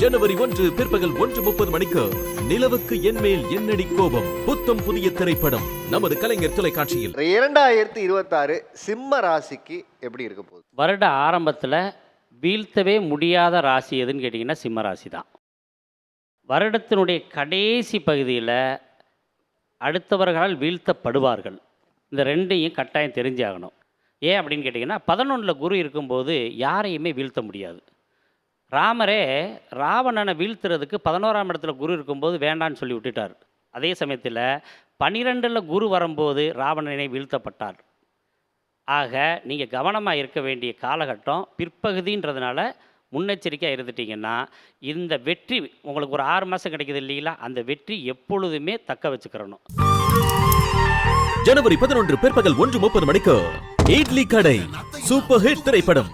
ஜனவரி ஒன்று பிற்பகல் ஒன்று முப்பது மணிக்கு நிலவுக்கு என்மேல் என்னடி கோபம்? புத்தம் புதிய திரைப்படம். நமது கலைஞர் தொலைக்காட்சியில். இரண்டாயிரத்தி இருபத்தாறு சிம்ம ராசிக்கு எப்படி இருக்க போகுது? வருட ஆரம்பத்தில் வீழ்த்தவே முடியாத ராசி எதுன்னு கேட்டிங்கன்னா சிம்ம ராசி தான். வருடத்தினுடைய கடைசி பகுதியில் அடுத்தவர்களால் வீழ்த்தப்படுவார்கள். இந்த ரெண்டையும் கட்டாயம் தெரிஞ்சாகணும் ஏன் அப்படின்னு கேட்டிங்கன்னா பதினொன்றில் குரு இருக்கும்போது யாரையுமே வீழ்த்த முடியாது. ராமரே ராவணனை வீழ்த்துறதுக்கு பதினோராம் இடத்துல குரு இருக்கும்போது வேண்டான்னு சொல்லி விட்டுட்டார். அதே சமயத்தில் பனிரெண்டில் குரு வரும்போது ராவணனை வீழ்த்தப்பட்டார். ஆக நீங்கள் கவனமாக இருக்க வேண்டிய காலகட்டம் பிற்பகுதின்றதுனால முன்னெச்சரிக்கையாக இருந்துட்டீங்கன்னா இந்த வெற்றி உங்களுக்கு ஒரு ஆறு மாதம் கிடைக்குது இல்லைங்களா? அந்த வெற்றி எப்பொழுதுமே தக்க வச்சுக்கிறணும். ஜனவரி பதினொன்று பிற்பகல் ஒன்று முப்பது மணிக்கு இட்லி கடை சூப்பர் ஹிட் திரைப்படம்.